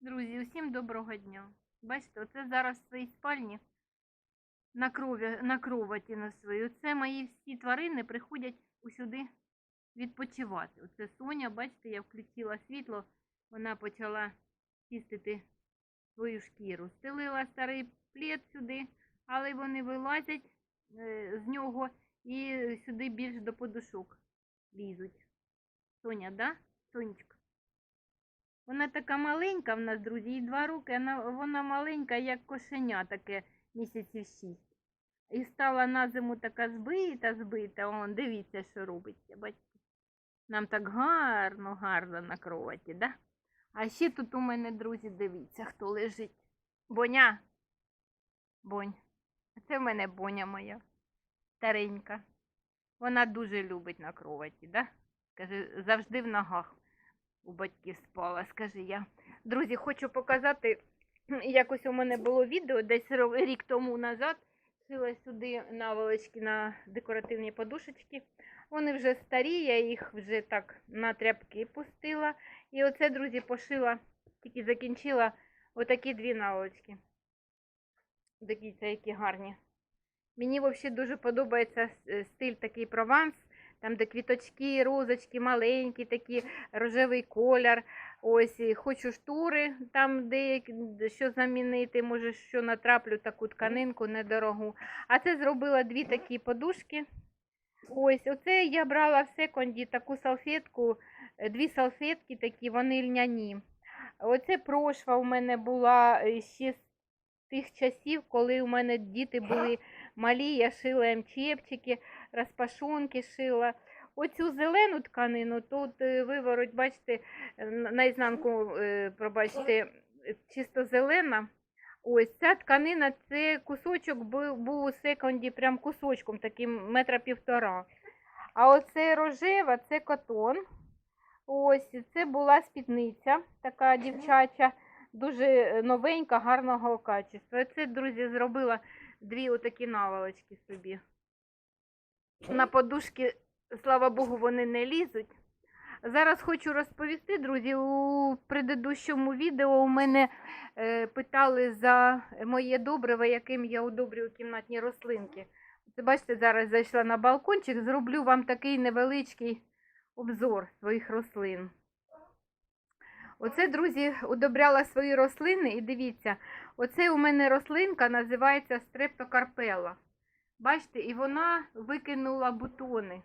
Друзі, усім доброго дня. Бачите, оце зараз в своїй спальні на, крові, на кроваті на свою. Це мої всі тварини приходять усюди відпочивати. Оце Соня, бачите, я включила світло, вона почала чистити свою шкіру. Стелила старий плед сюди, але вони вилазять е, з нього і сюди більш до подушок лізуть. Соня, да? Сонечка? Вона така маленька в нас, друзі, їй два роки, вона, вона маленька, як кошеня, таке місяців шість. І стала на зиму така збита, збита. Он, дивіться, що робиться, бачите. Нам так гарно, гарно на кроваті, да? А ще тут у мене, друзі, дивіться, хто лежить. Боня. Бонь. Це в мене боня моя, старенька. Вона дуже любить на кроваті, да? Каже, завжди в ногах у батьків спала, скажи я. Друзі, хочу показати, якось у мене було відео десь рік тому назад. Шила сюди наволочки на декоративні подушечки. Вони вже старі, я їх вже так на тряпки пустила. І оце, друзі, пошила, тільки закінчила отакі дві наволочки. Дивіться, які гарні. Мені взагалі дуже подобається стиль такий прованс, там де квіточки, розочки маленькі, такі рожевий колір. Ось хочу штури, там деякі що замінити, може, що натраплю таку тканинку недорогу. А це зробила дві такі подушки. Ось, оце я брала в секонді таку салфетку, е, дві салфетки такі, вони льняні. Оце прошва у мене була е, ще з тих часів, коли у мене діти були малі, я шила МЧепчики, розпашонки шила. Оцю зелену тканину, тут е, вивороть, бачите, наізнанку, е, пробачте, чисто зелена. Ось ця тканина, це кусочок був, був у секонді, прям кусочком, таким метра півтора. А оце рожева, це котон. Ось, це була спідниця, така дівчача, дуже е, новенька, гарного качества. Це, друзі, зробила дві отакі наволочки собі. На подушки, слава Богу, вони не лізуть. Зараз хочу розповісти, друзі, у предыдущому відео у мене е, питали за моє добриво, яким я удобрюю кімнатні рослинки. Це бачите, зараз зайшла на балкончик, зроблю вам такий невеличкий обзор своїх рослин. Оце, друзі, удобряла свої рослини і дивіться, оце у мене рослинка називається стрептокарпела. Бачите, і вона викинула бутони.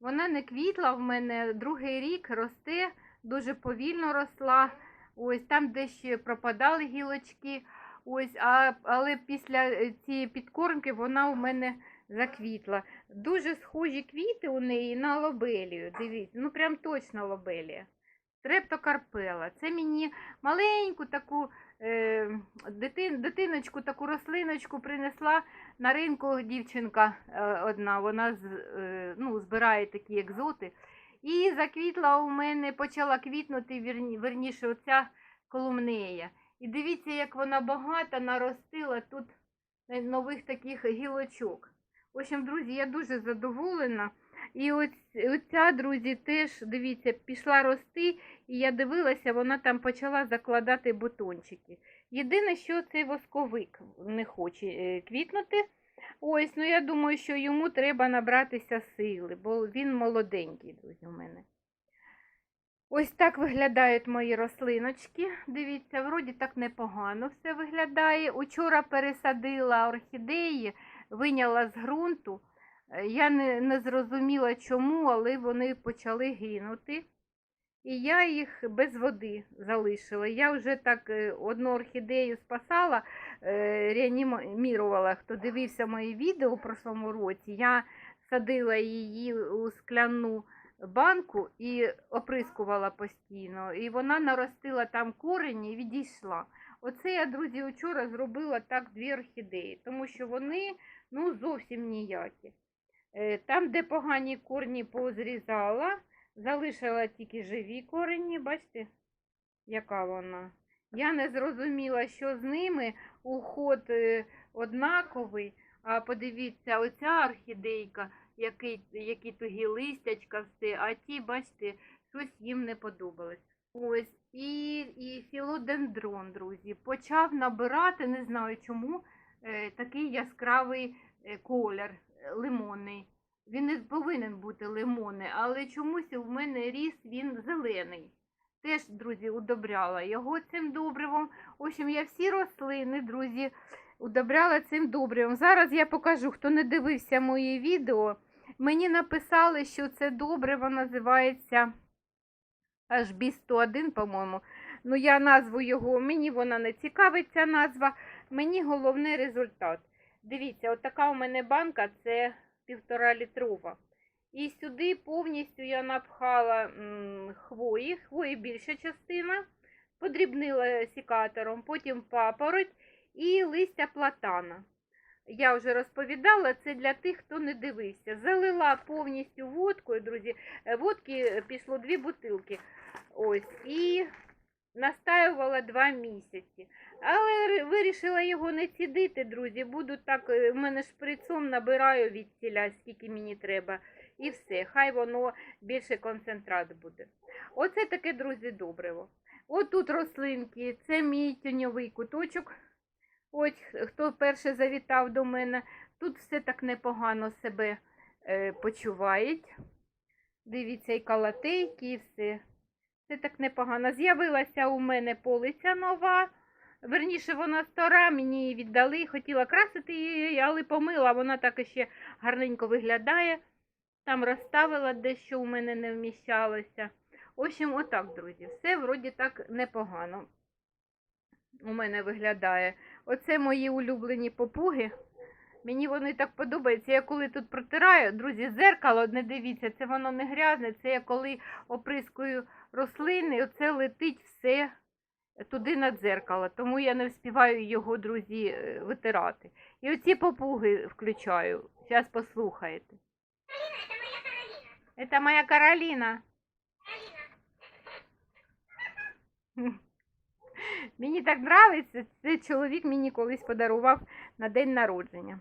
Вона не квітла в мене другий рік росте, дуже повільно росла. Ось там десь ще пропадали гілочки. Ось, а, але після е, цієї підкормки вона у мене заквітла. Дуже схожі квіти у неї на лобелію. Дивіться, ну прям точно лобелія. Стрептокарпела. Це мені маленьку таку дитин, дитиночку, таку рослиночку принесла на ринку дівчинка е, одна. Вона е, ну, збирає такі екзоти. І заквітла у мене, почала квітнути, верніше, оця колумнея. І дивіться, як вона багато наростила тут е, нових таких гілочок. В общем, друзі, я дуже задоволена. І ось оця, друзі, теж, дивіться, пішла рости, і я дивилася, вона там почала закладати бутончики. Єдине, що цей восковик не хоче е, квітнути. Ось, ну я думаю, що йому треба набратися сили, бо він молоденький, друзі, у мене. Ось так виглядають мої рослиночки. Дивіться, вроді так непогано все виглядає. Учора пересадила орхідеї, виняла з ґрунту. Е, Я не, не зрозуміла чому, але вони почали гинути. І я їх без води залишила. Я вже так е, одну орхідею спасала, е, реанімірувала. Хто дивився мої відео у прошлому році, я садила її у скляну банку і оприскувала постійно. І вона наростила там корені і відійшла. Оце я, друзі, вчора зробила так дві орхідеї, тому що вони ну, зовсім ніякі. Е, Там, де погані корні позрізала, залишила тільки живі корені, бачите, яка вона. Я не зрозуміла, що з ними уход е, однаковий. А подивіться, оця орхідейка, які, які тугі листячка, все, а ті, бачите, щось їм не подобалось. Ось, і, і філодендрон, друзі. Почав набирати, не знаю чому, е, такий яскравий колір лимонний. Він не повинен бути лимонний, але чомусь у мене ріс він зелений. Теж, друзі, удобряла його цим добривом. В общем, я всі рослини, друзі, удобряла цим добривом. Зараз я покажу, хто не дивився моє відео. Мені написали, що це добриво називається HB101, по-моєму. Ну, я назву його, мені вона не цікавить, ця назва. Мені головний результат. Дивіться, от така у мене банка, це півтора літрова. І сюди повністю я напхала хвої, хвої більша частина, подрібнила сікатором, потім папороть і листя платана. Я вже розповідала, це для тих, хто не дивився. Залила повністю водкою, друзі. Е, Водки пішло дві бутилки. Ось, і настаювала два місяці. Але вирішила його не цідити, друзі. Буду так, е, в мене шприцом набираю від ціля, скільки мені треба. І все, хай воно більше концентрат буде. Оце таке, друзі, добриво. От тут рослинки, це мій тіньовий куточок. Ось хто перше завітав до мене. Тут все так непогано себе е, почувають. Дивіться, і калатейки, і все. Все так непогано. З'явилася у мене полиця нова. Верніше, вона стара, мені її віддали. Хотіла красити її, але помила, вона так іще гарненько виглядає. Там розставила дещо у мене не вміщалося. В общем, отак, друзі. Все вроді так непогано. У мене виглядає. Оце мої улюблені попуги. Мені вони так подобаються. Я коли тут протираю, друзі, зеркало, не дивіться, це воно не грязне. Це я коли оприскую рослини, оце летить все туди на дзеркало. Тому я не встигаю його, друзі, е, витирати. І оці попуги включаю. Зараз послухаєте. Это моя Каролина. Мені так подобається, це чоловік мені колись подарував на день народження.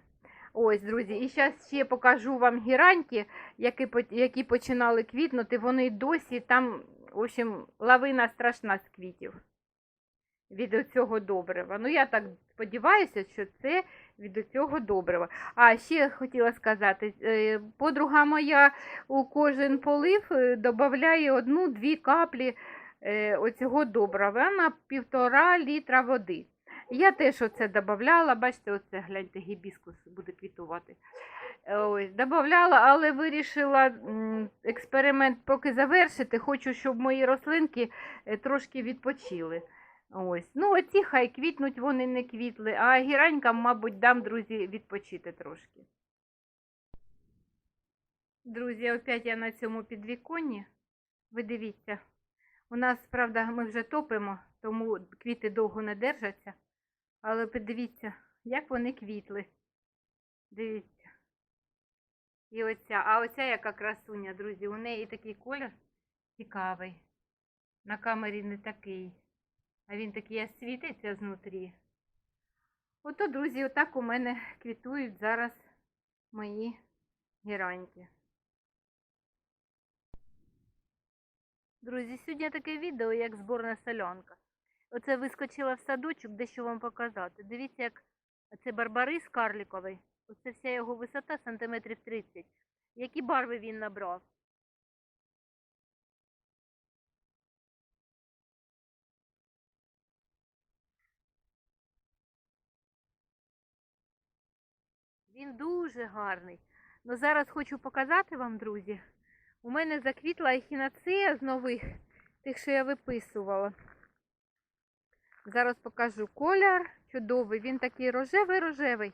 Ось, друзі, і зараз ще покажу вам гіраньки, які, які починали квітнути. Вони досі там, в общем, лавина страшна з квітів від цього добрива. Ну, я так сподіваюся, що це від цього добрива. А ще хотіла сказати, е, подруга моя у кожен полив е, додає одну-дві каплі е, оцього добрива на півтора літра води. Я теж оце додавала, бачите, оце гляньте, гібіскус буде квітувати. Ось, додавала, але вирішила експеримент поки завершити. Хочу, щоб мої рослинки е, трошки відпочили. Ось. Ну, оці хай квітнуть, вони не квітли, а гіранькам, мабуть, дам, друзі, відпочити трошки. Друзі, опять я на цьому підвіконні. Ви дивіться, у нас, правда, ми вже топимо, тому квіти довго не держаться. Але подивіться, як вони квітли. Дивіться. І оця, а оця яка красуня, друзі, у неї такий колір цікавий. На камері не такий. А він такий світиться знутрі. Ото, друзі, отак у мене квітують зараз мої гіраньки. Друзі, сьогодні таке відео, як зборна солянка. Оце вискочила в садочок, дещо вам показати. Дивіться, як це барбарис карліковий. Оце вся його висота сантиметрів 30. Які барви він набрав? Він дуже гарний. Ну зараз хочу показати вам, друзі. У мене заквітла ехінацея з нових, тих, що я виписувала. Зараз покажу колір чудовий. Він такий рожевий-рожевий.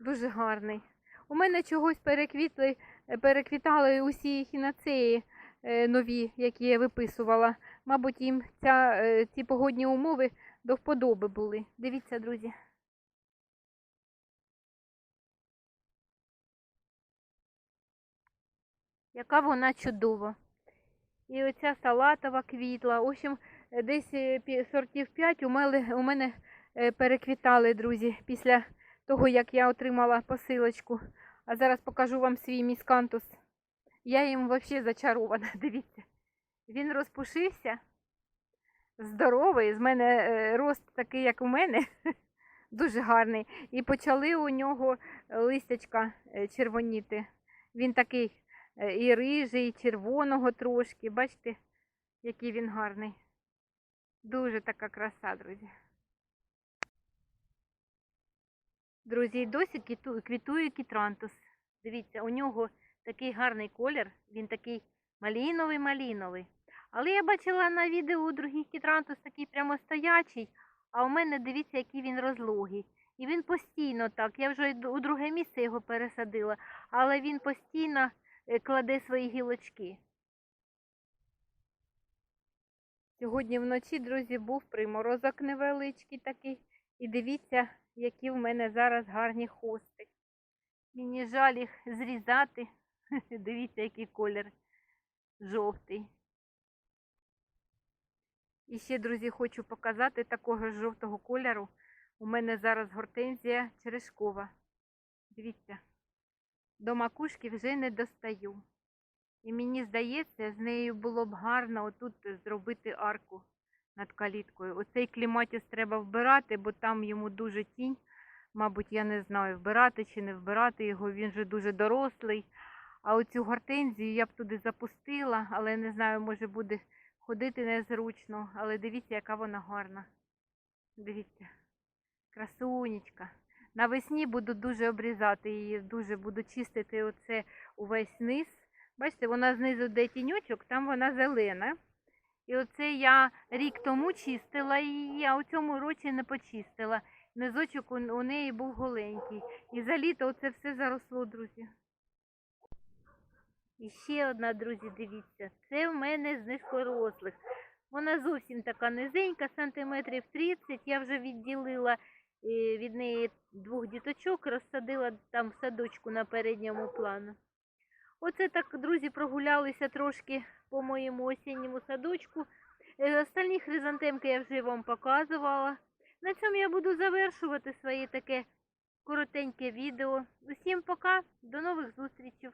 Дуже гарний. У мене чогось переквітли, е, переквітали усі ехінацеї е, нові, які я виписувала. Мабуть, їм ця, е, ці погодні умови до вподоби були. Дивіться, друзі. Яка вона чудова. І оця салатова квітла. В общем, десь сортів 5 у мене, переквітали, друзі, після того, як я отримала посилочку. А зараз покажу вам свій міскантус. Я їм взагалі зачарована, дивіться. Він розпушився. здоровий. З мене е, рост такий, як у мене, дуже гарний. І почали у нього листячка е, червоніти. Він такий е, і рижий, і червоного трошки. Бачите, який він гарний. Дуже така краса, друзі. Друзі, досі квіту- квітує кітрантус. Дивіться, у нього такий гарний колір, він такий маліновий-маліновий. Але я бачила на відео у других кітрантус такий прямо стоячий, а у мене дивіться, який він розлогий. І він постійно так. Я вже у друге місце його пересадила, але він постійно е, кладе свої гілочки. Сьогодні вночі, друзі, був приморозок невеличкий такий. І дивіться, які в мене зараз гарні хости. Мені жаль їх зрізати. Дивіться, який колір жовтий. І ще, друзі, хочу показати такого ж жовтого кольору. У мене зараз гортензія черешкова. Дивіться, до макушки вже не достаю. І мені здається, з нею було б гарно отут зробити арку над каліткою. Оцей кліматіс треба вбирати, бо там йому дуже тінь. Мабуть, я не знаю, вбирати чи не вбирати його, він же дуже дорослий. А оцю гортензію я б туди запустила, але не знаю, може буде ходити незручно. Але дивіться, яка вона гарна. Дивіться, красунечка. Навесні буду дуже обрізати її, дуже буду чистити оце увесь низ. Бачите, вона знизу де тіньочок, там вона зелена. І оце я рік тому чистила її, а у цьому році не почистила. Низочок у, неї був голенький. І за літо оце все заросло, друзі. І ще одна, друзі, дивіться, це в мене з низькорослих. Вона зовсім така низенька, сантиметрів 30. Я вже відділила е, від неї двох діточок, розсадила там в садочку на передньому плану. Оце так, друзі, прогулялися трошки по моєму осінньому садочку. Е, Остальні хризантемки я вже вам показувала. На цьому я буду завершувати своє таке коротеньке відео. Усім пока, до нових зустрічей!